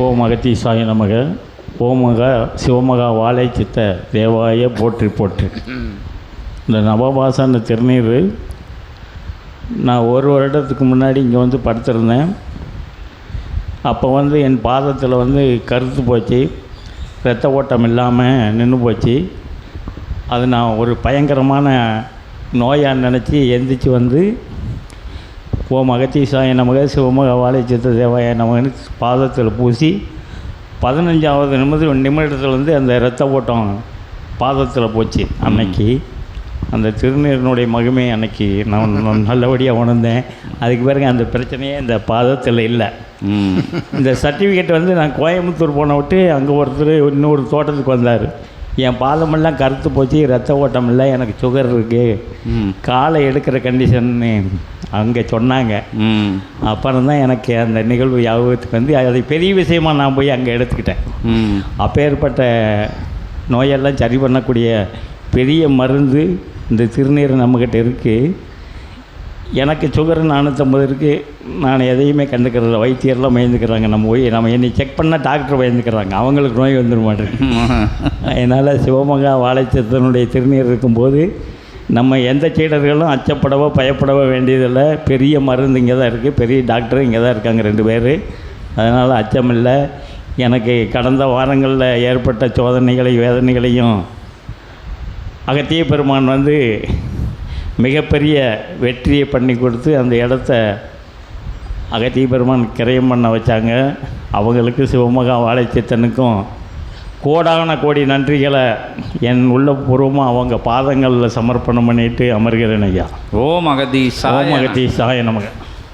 ஓம் அகத்தீசாய நமக. ஓமக சிவமகா வாழை சித்த தேவாய போற்றி போற்றி. இந்த நவபாசன திருநீர் நான் ஒரு வருடத்துக்கு முன்னாடி இங்கே வந்து படுத்திருந்தேன். அப்போ வந்து என் பாதத்தில் வந்து கருத்து போச்சு. இரத்த ஓட்டம் இல்லாமல் நின்று போச்சு. அது நான் ஒரு பயங்கரமான நோயாக நினச்சி எந்திரிச்சு வந்து ஓம் அகத்தீசாய நமக சிவமக வாழை சித்த தேவாய நமகன்னு பாதத்தில் பூசி பதினஞ்சாவது நிமிடம் நிமிடத்தில் வந்து அந்த இரத்த ஓட்டம் பாதத்தில் போச்சு அன்னைக்கு. அந்த திருநீரினுடைய மகிமை அன்னைக்கு நான் நல்லபடியாக உணர்ந்தேன். அதுக்கு பிறகு அந்த பிரச்சனையே இந்த பாதத்தில் இல்லை. இந்த சர்டிஃபிகேட் வந்து நான் கோயம்புத்தூர் போன விட்டு அங்கே ஒருத்தர் இன்னொரு தோட்டத்துக்கு வந்தார். என் பாதமெல்லாம் கருத்து போச்சு ரத்த ஓட்டம் இல்லை எனக்கு சுகர் இருக்குது காலை எடுக்கிற கண்டிஷன்னு அங்கே சொன்னாங்க. அப்புறம் தான் எனக்கு அந்த நிகழ்வு ஞாபகத்துக்கு வந்து அதை பெரிய விஷயமா நான் போய் அங்கே எடுத்துக்கிட்டேன். அப்பேற்பட்ட நோயெல்லாம் சரி பண்ணக்கூடிய பெரிய மருந்து இந்த திருநீர் நம்மக்கிட்ட இருக்குது எனக்கு சுகர் நானூற்றம்பது இருக்குது நான் எதையுமே கண்டுக்கிறது வைத்தியர்லாம் பயந்துக்கிறாங்க. நம்ம போய் நம்ம என்னை செக் பண்ணால் டாக்டர் பயந்துக்கிறாங்க. அவங்களுக்கு நோய் வந்துட மாட்டேங்குது அதனால் சிவமகா வாழைச்சத்தனுடைய திருநீர் இருக்கும்போது நம்ம எந்த சீடர்களும் அச்சப்படவோ பயப்படவோ வேண்டியதில்லை. பெரிய மருந்து இங்கே தான் இருக்குது பெரிய டாக்டர் இங்கே தான் இருக்காங்க ரெண்டு பேர். அதனால் அச்சமில்லை எனக்கு கடந்த வாரங்களில் ஏற்பட்ட சோதனைகளை வேதனைகளையும் அகத்திய பெருமான் வந்து மிகப்பெரிய வெற்றியை பண்ணி கொடுத்து அந்த இடத்த அகத்திய பெருமான் கிரயம் பண்ண வச்சாங்க. அவங்களுக்கு சிவமகா வாழைச்சித்தனுக்கும் கோடான கோடி நன்றிகளை என் உள்ளபூர்வமாக அவங்க பாதங்களில் சமர்ப்பணம் பண்ணிட்டு அமர்கிறேன் ஐயா. ஓம் அகதி ஓம் சாய அகத்தி சாய நமக.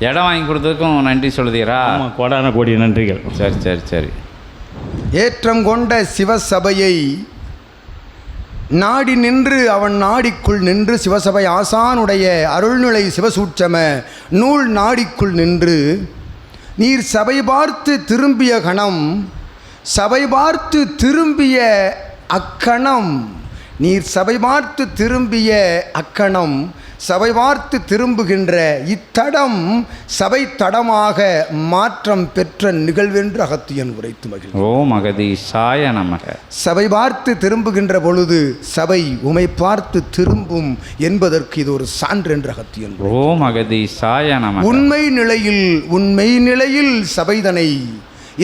இடம் வாங்கி கொடுத்ததுக்கும் நன்றி சொல்லுதீரா? ஆமாம் கோடான கோடி நன்றிகள். சரி சரி சரி. ஏற்றம் கொண்ட சிவசபையை நாடி நின்று அவன் நாடிக்குள் நின்று சிவசபை ஆசானுடைய அருள்நிலை சிவசூட்சம நூல் நாடிக்குள் நின்று நீர் சபை பார்த்து திரும்பிய கணம் சபை பார்த்து திரும்பிய அக்கணம் நீர் சபை பார்த்து திரும்பிய அக்கணம் சபை பார்த்து திரும்புகின்ற இத்தடம் சபை தடமாக மாற்றம் பெற்ற நிகழ்வென்று அகத்தியன் உரைத்து மகிழ் ஓம் அகதி சாய நமக. சபை பார்த்து திரும்புகின்ற பொழுது சபை உமை பார்த்து திரும்பும் என்பதற்கு இது ஒரு சான்று என்ற அகத்தியன் ஓம் அகதி சாய நமக. உண்மை நிலையில் உண்மை நிலையில் சபைதனை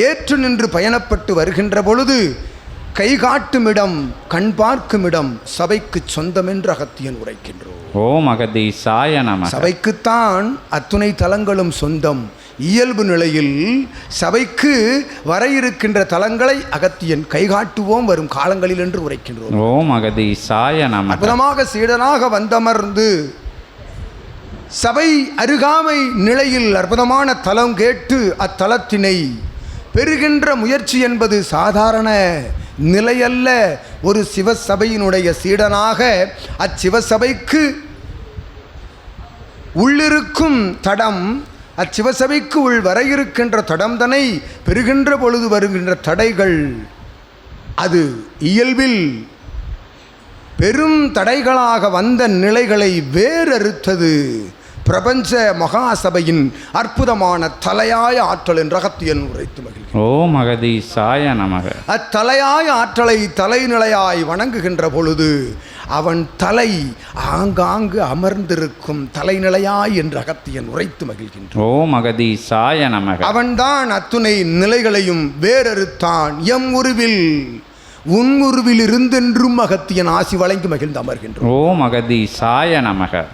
ஏற்று நின்று பயணப்பட்டு வருகின்ற பொழுது கை காட்டும் இடம் கண் பார்க்கும் இடம் சபைக்கு சொந்தம் என்று அகத்தியன் உரைக்கின்றோம். ஓம் அகதி சாய நமக. சபைக்குத்தான் அத்துணை தலங்களும் சொந்தம். இயல்பு நிலையில் சபைக்கு வர இருக்கின்ற தலங்களை அகத்தியன் கைகாட்டுவோம் வரும் காலங்களில் என்று உரைக்கின்றோம். ஓம் அகதி சாய நமக. அற்புதமாக சீடனாக வந்தமர்ந்து சபை அருகாமை நிலையில் அற்புதமான தலம் கேட்டு அத்தலத்தினை பெறுகின்ற முயற்சி என்பது சாதாரண நிலையல்ல ஒரு சிவசபையினுடைய சீடனாக அச்சிவசபைக்கு உள்ளிருக்கும் தடம் அச்சிவசபைக்கு உள் வர இருக்கின்ற தடம்தனை பெறுகின்ற பொழுது வருகின்ற தடைகள். அது இயல்பில் பெரும் தடைகளாக வந்த நிலைகளை வேறறுத்தது. பிரபஞ்ச மகாசபையின் அற்புதமான தலையாய ஆற்றல் என்ற அகத்தியன் உரைத்து மகிழ்கிறேன். ஓம் அகதி சாய நமக. அத்தலையாய ஆற்றலை தலைநிலையாய் வணங்குகின்ற பொழுது அவன் தலை ஆங்காங்கு அமர்ந்திருக்கும் தலைநிலையாய் என்று அகத்தியன் உரைத்து மகிழ்கின்றான். ஓம் அகதி சாய நமக. அவன்தான் அத்துணை நிலைகளையும் வேறறுத்தான். எம் உருவில் உன் உருவில் இருந்தென்றும் அகத்தியன் ஆசி வழங்கி மகிழ்ந்து அமர்கின்றோம் ஓம் அகதி சாய நமக.